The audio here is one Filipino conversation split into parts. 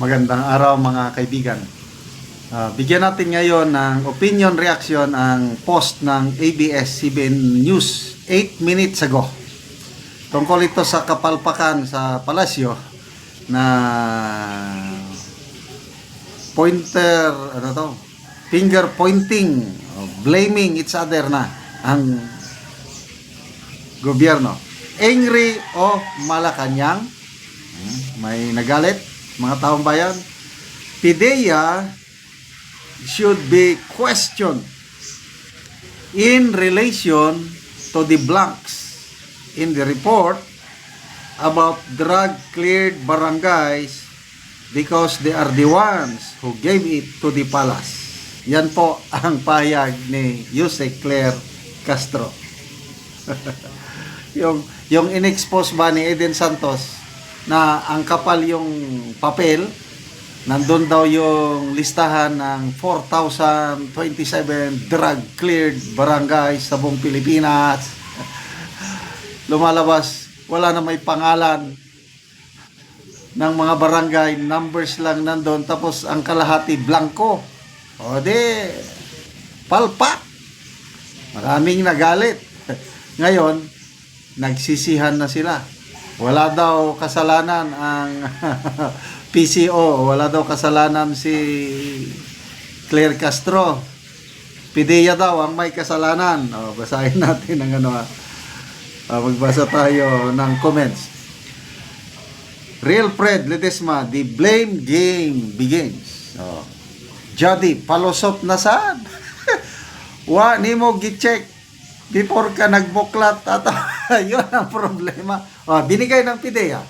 Magandang araw mga kaibigan. Ah, bigyan natin ngayon ng opinion reaction ang post ng ABS-CBN News 8 minutes ago. Tungkol ito sa kapalpakan sa palasyo na pointer, ano to, finger pointing, blaming each other na ang gobyerno. Angry o Malacanang, Hmm, may nagalit, mga taong bayan. PIDEA should be questioned in relation to the blanks in the report about drug-cleared barangays because they are the ones who gave it to the palace. Yan po ang payag ni Jose Claire Castro. yung yung inexpose ba ni Eden Santos na ang kapal yung papel nandun daw yung listahan ng 4,027 drug cleared barangays sa buong Pilipinas. Lumalabas wala na may pangalan ng mga barangay numbers lang nandun tapos ang kalahati blanco. O di palpak. Maraming nagalit. Ngayon nagsisihan na sila wala daw kasalanan ang PCO, wala daw kasalanan si Claire Castro. Pideya daw ang may kasalanan. O, basahin natin ang ano. Ah, magbasa tayo ng comments. Real Fred Ledesma, the blame game begins. Oh. Jody, palusot na saan? Wa ni mo gi-check before ka nagbuklat at yun ang problema. Oh, binigay ng PIDEA.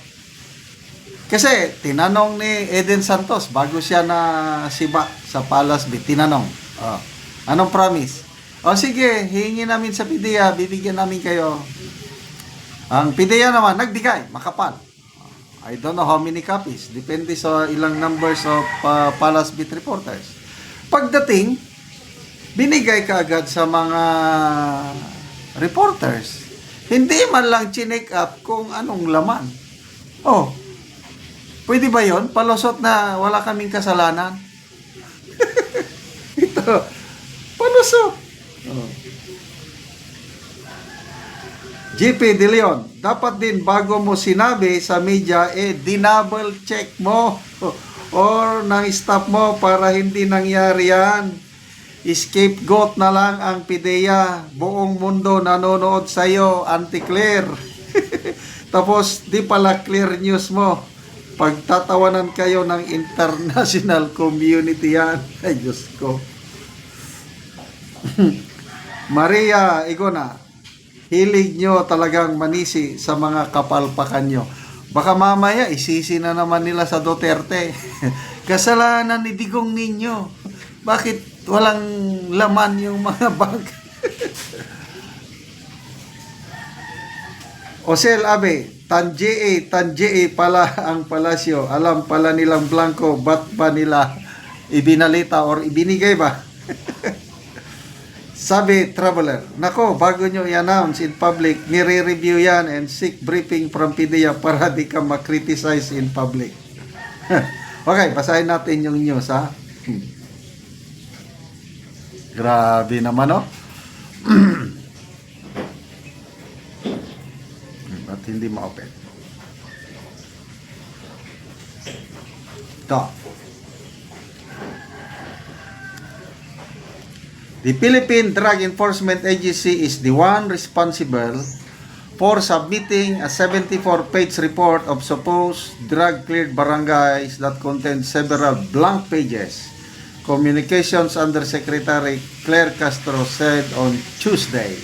Kasi tinanong ni Eden Santos bago siya na siba sa Palace Beach, tinanong. Oh, anong promise? O sige, hihingi namin sa PIDEA, bibigyan namin kayo. Ang PIDEA naman, nagbigay, makapal. I don't know how many copies. Depende sa ilang numbers of uh, Palace Beat reporters. Pagdating, binigay ka agad sa mga reporters. Hindi man lang chinek up kung anong laman. Oh, pwede ba yon? Palusot na wala kaming kasalanan? Ito, palusot. Oh. GP De Leon, dapat din bago mo sinabi sa media, eh, dinouble check mo or nang stop mo para hindi nangyari yan. Scapegoat na lang ang PIDEA. Buong mundo nanonood sa iyo, anti-clear. Tapos, di pala clear news mo. Pagtatawanan kayo ng international community yan. Ay, Diyos ko. Maria Igona, hilig nyo talagang manisi sa mga kapalpakan nyo. Baka mamaya isisi na naman nila sa Duterte. Kasalanan ni Digong ninyo. Bakit walang laman yung mga bag? Osel Abe, tan GA, tan GA pala ang palasyo. Alam pala nilang blanco, ba't ba nila ibinalita or ibinigay ba? Sabi traveler, nako, bago nyo i-announce in public, nire-review yan and seek briefing from PDEA para di ka ma-criticize in public. okay, basahin natin yung news ha. Grabe naman oh. Ba't hindi ma-open? Ito. The Philippine Drug Enforcement Agency is the one responsible for submitting a 74-page report of supposed drug-cleared barangays that contains several blank pages. Communications Undersecretary Claire Castro said on Tuesday.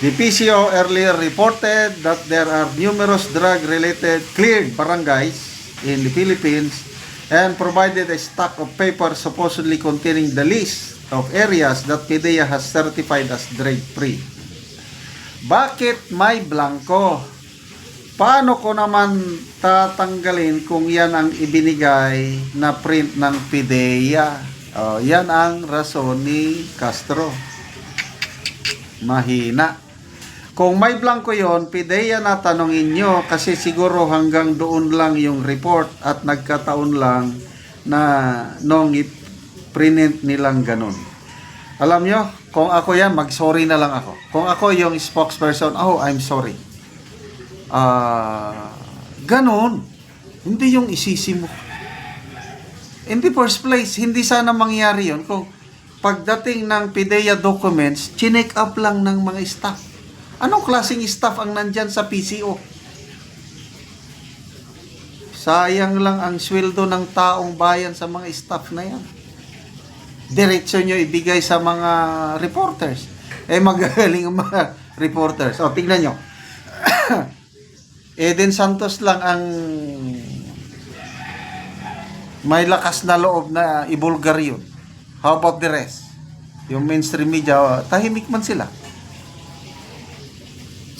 The PCO earlier reported that there are numerous drug-related cleared barangays in the Philippines and provided a stack of paper supposedly containing the list of areas that PDEA has certified as drug-free. Bakit may blanco? Paano ko naman tatanggalin kung yan ang ibinigay na print ng PDEA? Oh, yan ang rason ni Castro. Mahina. Kung may blanco yon, pideya na tanongin nyo kasi siguro hanggang doon lang yung report at nagkataon lang na nung i-print nilang ganun. Alam nyo, kung ako yan, mag-sorry na lang ako. Kung ako yung spokesperson, oh, I'm sorry. Ah, ganun. Hindi yung isisi mo. In the first place, hindi sana mangyari yon kung pagdating ng PIDEA documents, chinek up lang ng mga staff. Anong klaseng staff ang nandyan sa PCO? Sayang lang ang sweldo ng taong bayan sa mga staff na yan. Diretso nyo ibigay sa mga reporters. Eh magagaling ang mga reporters. O, tingnan nyo. Eden Santos lang ang may lakas na loob na ibulgar yun. How about the rest? Yung mainstream media, tahimik man sila.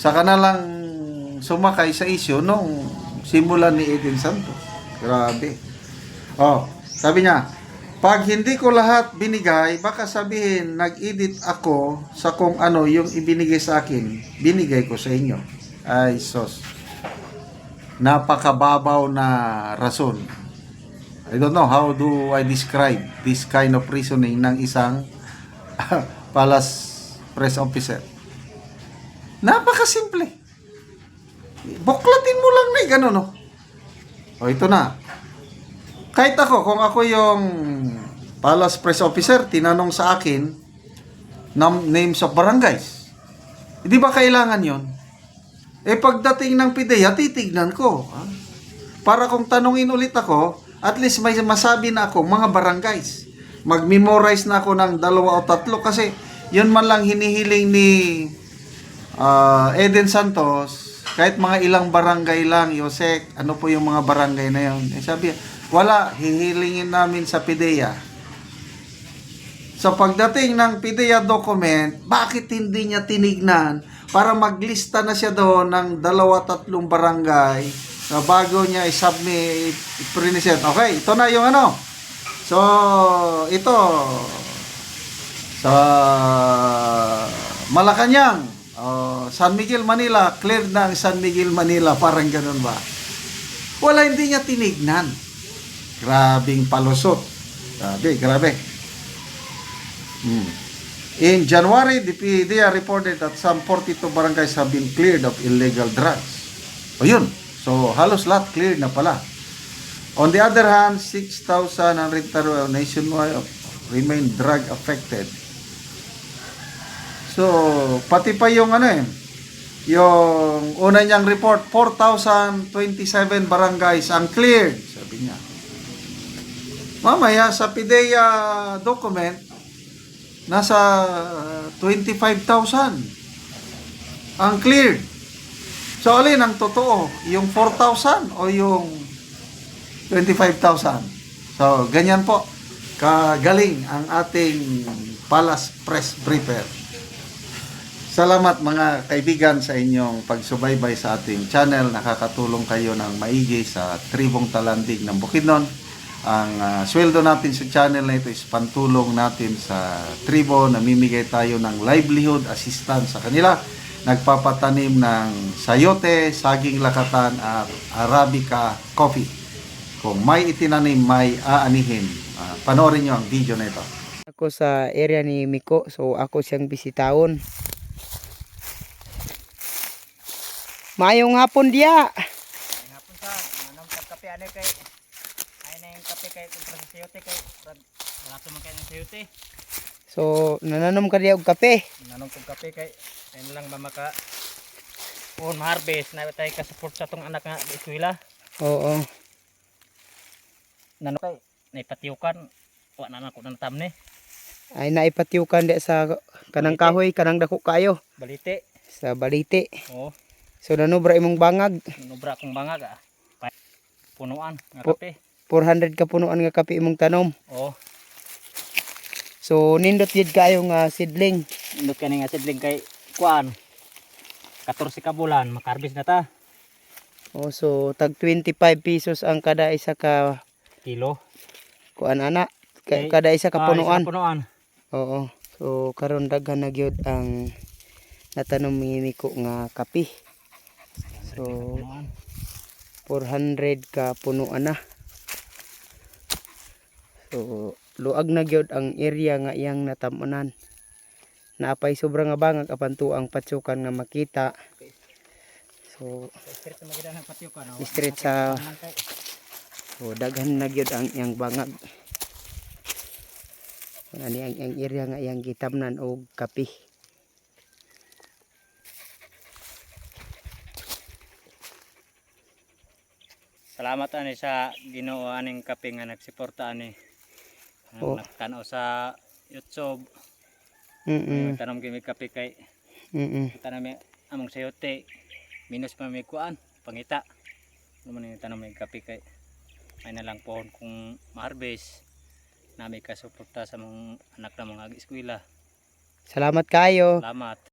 Saka na lang sumakay sa issue nung simula ni Eden Santos. Grabe. Oh, sabi niya, pag hindi ko lahat binigay, baka sabihin nag-edit ako sa kung ano yung ibinigay sa akin, binigay ko sa inyo. Ay, sos. Napakababaw na rason. I don't know how do I describe this kind of reasoning ng isang palace press officer. Napakasimple. Buklatin mo lang na eh, gano'n, no? O, ito na. Kahit ako, kung ako yung palace press officer, tinanong sa akin, nam- names of barangays. Hindi ba kailangan yon? Eh, pagdating ng PIDEA, titignan ko. Para kung tanungin ulit ako, at least may masabi na ako, mga barangays. Mag-memorize na ako ng dalawa o tatlo kasi yun man lang hinihiling ni Ah, Eden Santos, kahit mga ilang barangay lang, Yosek, ano po yung mga barangay na yun? Eh, sabi, wala, hihilingin namin sa PIDEA. Sa pagdating ng PIDEA document, bakit hindi niya tinignan para maglista na siya doon ng dalawa tatlong barangay na bago niya i-submit, i-present. Okay, ito na yung ano. So, ito, sa Malacanang, oh, San Miguel, Manila, clear na ang San Miguel, Manila, parang ganun ba? Wala, hindi niya tinignan. Grabing palusot. Grabe, grabe. Hmm. In January, the PDEA reported that some 42 barangays have been cleared of illegal drugs. O yun. So, halos lahat cleared na pala. On the other hand, 6,112 nationwide remain drug affected. So, pati pa yung ano eh, yung una niyang report, 4,027 barangays ang cleared, sabi niya. Mamaya sa PIDEA document, nasa uh, 25,000 ang cleared. So, alin ang totoo? Yung 4,000 o yung 25,000? So, ganyan po. Kagaling ang ating Palace Press Briefer. Salamat mga kaibigan sa inyong pagsubaybay sa ating channel. Nakakatulong kayo ng maigi sa tribong talandig ng Bukidnon. Ang ah, sweldo natin sa channel na ito is pantulong natin sa tribo. Namimigay tayo ng livelihood assistance sa kanila. Nagpapatanim ng sayote, saging lakatan at arabica coffee. Kung may itinanim, may aanihin. Ah, panoorin nyo ang video na ito. ako sa area ni Miko so ako siyang bisitahon Mayong hapon dia. Hapon sa, nanam sa kape ano kay ay na yung kape kay kung sa sayote kay barato man kay ng sayote. So nananom ka diya og kape. Nanong kong kape kay ayun lang ba maka on harvest na tayo ka support sa tong anak nga di eskwela. Oo. Nano kay naipatiukan wa na nako nang tam ni Ay naipatiukan di sa kanang kahoy kanang dako kayo balite. sa balite. Oh, So nanubra imong bangag nubra kong bangag ah. Punuan nga kape. 400 ka punuan nga kape imong tanom. Oh, So nindot gid kayo nga seedling. indot kani nga sidling kay kuan. 14 ka bulan makarbis na ta. Oh so tag 25 pesos ang kada isa ka Kilo. kuan ana Ka- Okay. kada isa ka Ah, isa punuan. ka punuan. Oo. So karon daghan na gyud ang natanom ni ko nga kapi. So 400 ka punuan na. So luag na gyud ang area nga iyang natamunan. Naapay sobrang nga bangag apan tuang patsukan nga makita. So? Straight sa-. So, daghan na gyud ang iyang bangag. Ano ang iyang area nga iyang gitamnan og kapi. Salamat ani sa Ginoo aning kape nga nagsuporta ani. Oh. Nakatanaw sa YouTube. Mm. Tanom kami kape kay Mm. kita nami among sayote. Minus pa may kuan, pangita. Naman ni tanom may kape kay ay na lang pohon kung ma-harvest nami ka suporta sa mga anak na mga eskwela. Salamat kayo. Salamat.